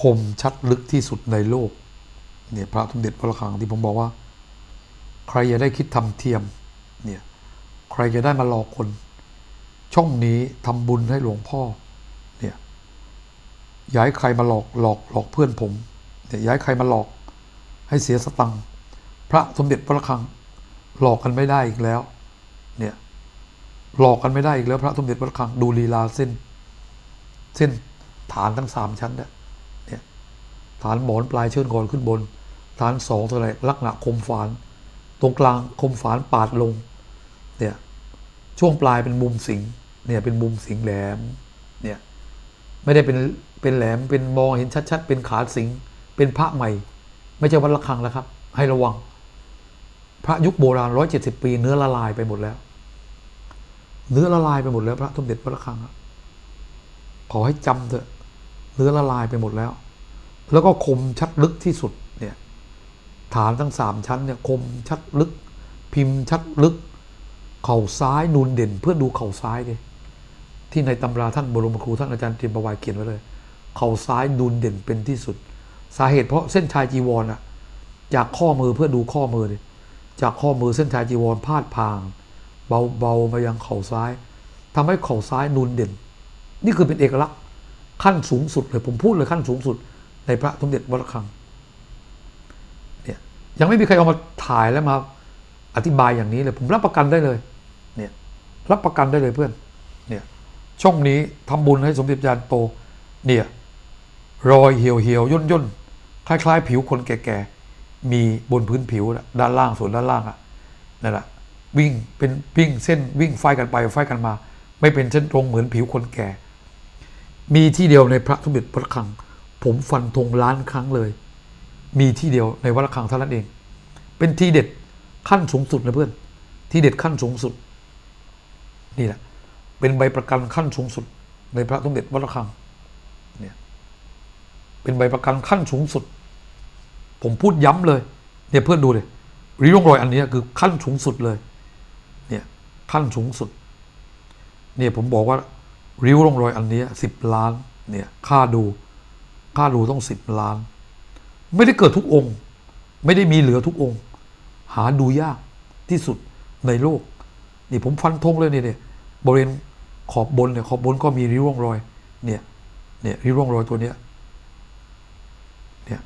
คมชัดลึกที่สุดในโลกเนี่ยพระสมเด็จพระลังที่ผมบอกว่า ใครจะได้คิดทำเทียมเนี่ยใครจะได้มาหลอกคน ช่องนี้ทำบุญให้หลวงพ่อเนี่ยย้ายใครมาหลอกหลอกหลอกเพื่อนผมเนี่ยย้ายใครมาหลอกให้เสียสตังค์พระสมเด็จพระลังหลอกกันไม่ได้อีกแล้วเนี่ยหลอกกันไม่ได้อีกแล้ว พระสมเด็จพระลังดูลีลาเส้น เส้นฐานทั้งสามชั้นเนี่ย ฐานหมอนปลายเชิญก่อนขึ้นบน ฐานสองเท่าไหรลักษณะคมฝาน ตรงกลางคมฝานปาดลงเนี่ยช่วงปลายเป็นมุมสิงเนี่ยเป็นมุมสิงแหลมเนี่ยไม่ได้เป็นเป็นแหลมเป็นมองเห็นชัดๆ เป็นขาสิงเป็นพระใหม่ ไม่ใช่วัดระฆังแล้วครับ ให้ระวัง พระยุคโบราณร้อยเจ็ดสิบปีเนื้อละลายไปหมดแล้ว เนื้อละลายไปหมดแล้ว พระสมเด็จพระระฆังขอให้จำเถอะเนื้อละลายไปหมดแล้ว แล้วก็คมชัดลึกที่สุดเนี่ยฐานทั้งสามชั้นเนี่ยคมชัดลึก พิมพ์ชัดลึก เข่าซ้ายนูนเด่น เพื่อดูเข่าซ้ายดิที่ในตำราท่านบรมครูท่านอาจารย์เตรียมประวัยเขียนไว้เลย เข่าซ้ายนูนเด่นเป็นที่สุด สาเหตุเพราะเส้นชายจีวรอะจากข้อมือเพื่อดูข้อมือดิจากข้อมือเส้นชายจีวรพาดพาง เบาเบามายังเข่าซ้ายทำให้เข่าซ้ายนูนเด่น นี่คือเป็นเอกลักษณ์ขั้นสูงสุดเลยผมพูดเลยขั้นสูงสุด ในพระสมเด็จวัดระฆังเนี่ยยังไม่มีใครเอามาถ่ายแล้วมาอธิบายอย่างนี้เลย ผมรับประกันได้เลยเนี่ยรับประกันได้เลยเพื่อนเนี่ยช่องนี้ทำบุญให้สมเด็จยานโตเนี่ยรอยเหี่ยวเหี่ยวย่นย่นคล้าย ๆ ผิวคนแก่ๆมีบนพื้นผิวน่ะด้านล่างส่วนด้านล่างอะนั่นแหละวิ่งเป็นวิ่งเส้นวิ่งไฟกันไปไฟกันมา ไม่เป็นเส้นตรงเหมือนผิวคนแก่ มีที่เดียวในพระสมเด็จพระระฆัง ผมฟันธงล้านครั้งเลย มีที่เดียวในวัดระฆังเท่านั้นเอง เป็นทีเด็ดขั้นสูงสุดนะเพื่อน ทีเด็ดขั้นสูงสุด นี่แหละ เป็นใบประกันขั้นสูงสุด ในพระสมเด็จวัดระฆังเนี่ยเป็นใบประกันขั้นสูงสุด ผมพูดย้ำเลยเนี่ยเพื่อนดูเลยริ้วรอยอันนี้คือขั้นสูงสุดเลย เนี่ยขั้นสูงสุด เนี่ยผมบอกว่าริ้วร่องรอยอันนี้สิบล้าน เนี่ยค่าดู ค่าดูต้องสิบล้าน ไม่ได้เกิดทุกองค์ ไม่ได้มีเหลือทุกองค์ หาดูยากที่สุดในโลก นี่ผมฟันธงเลยเนี่ยเนี่ยบริเวณขอบบนเนี่ยขอบบนก็มีริ้วร่องรอย เนี่ยเนี่ยริ้วร่องรอยตัวเนี้ยเนี่ย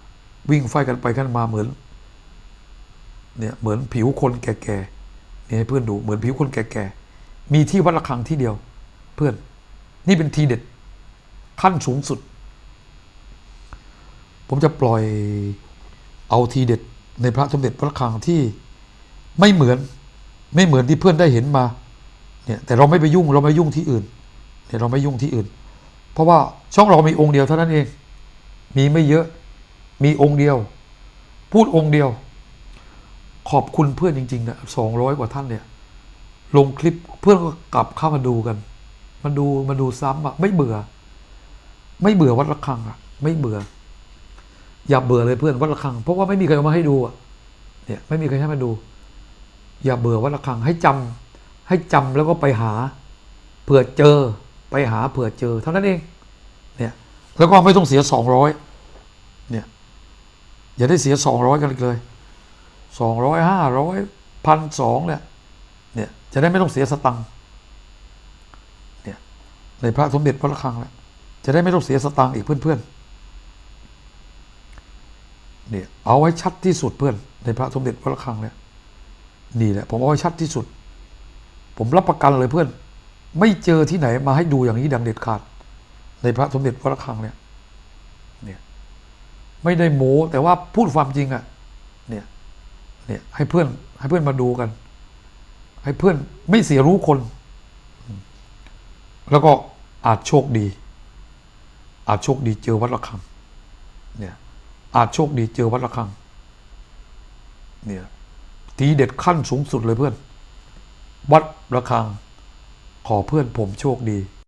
วิ่งไฟกันไปกันมาเหมือนเนี่ยเหมือนผิวคนแก่ๆเนี่ยให้เพื่อนดูเหมือนผิวคนแก่ๆมีที่วัดระฆังที่เดียว เพื่อนนี่เป็นทีเด็ดขั้นสูงสุด ผมจะปล่อยเอาทีเด็ดในพระสมเด็จพระระฆังที่ไม่เหมือนไม่เหมือนที่เพื่อนได้เห็นมาเนี่ยแต่เราไม่ไปยุ่งเราไม่ยุ่งที่อื่นเนี่ยเราไม่ยุ่งที่อื่น เพราะว่าช่องเรามีองค์เดียวเท่านั้นเอง มีไม่เยอะมีองค์เดียว พูดองค์เดียว ขอบคุณเพื่อนจริงๆนะสองร้อยกว่าท่านเนี่ยลงคลิปเพื่อนก็กลับเข้ามาดูกันมาดูมาดูซ้ำอะไม่เบื่อ ไม่เบื่อวัดระฆังอะ ไม่เบื่อ อย่าเบื่อเลยเพื่อนวัดระฆังเพราะว่าไม่มีใครเอามาให้ดูอะเนี่ยไม่มีใครให้มาดู อย่าเบื่อวัดระฆังให้จำให้จำแล้วก็ไปหาเผื่อเจอไปหาเผื่อเจอ เท่านั้นเองเนี่ยแล้วก็ไม่ต้องเสียสองร้อยเนี่ยอย่าได้เสียสองร้อยกันเลยสองร้อยห้าร้อยพันสองเนี่ยเนี่ยจะได้ไม่ต้องเสียสตังค์เนี่ยในพระสมเด็จพระระฆังแล้วจะได้ไม่ต้องเสียสตังค์อีกเพื่อนๆ นี่เอาไว้ชัดที่สุดเพื่อนในพระสมเด็จพระระฆังเนี่ยนี่แหละผมเอาไว้ชัดที่สุด ผมรับประกันเลยเพื่อน ไม่เจอที่ไหนมาให้ดูอย่างนี้ดังเด็ดขาด ในพระสมเด็จพระระฆังเนี่ยเนี่ยไม่ได้โม้แต่ว่าพูดความจริงอะ่ะเนี่ยเนี่ยให้เพื่อนให้เพื่อนมาดูกัน ให้เพื่อนไม่เสียรู้คน แล้วก็อาจโชคดี อาจโชคดีเจอวัดระฆังเนี่ย อาจโชคดีเจอวัดระฆัง เนี่ยทีเด็ดขั้นสูงสุดเลยเพื่อน วัดระฆัง ขอเพื่อนผมโชคดี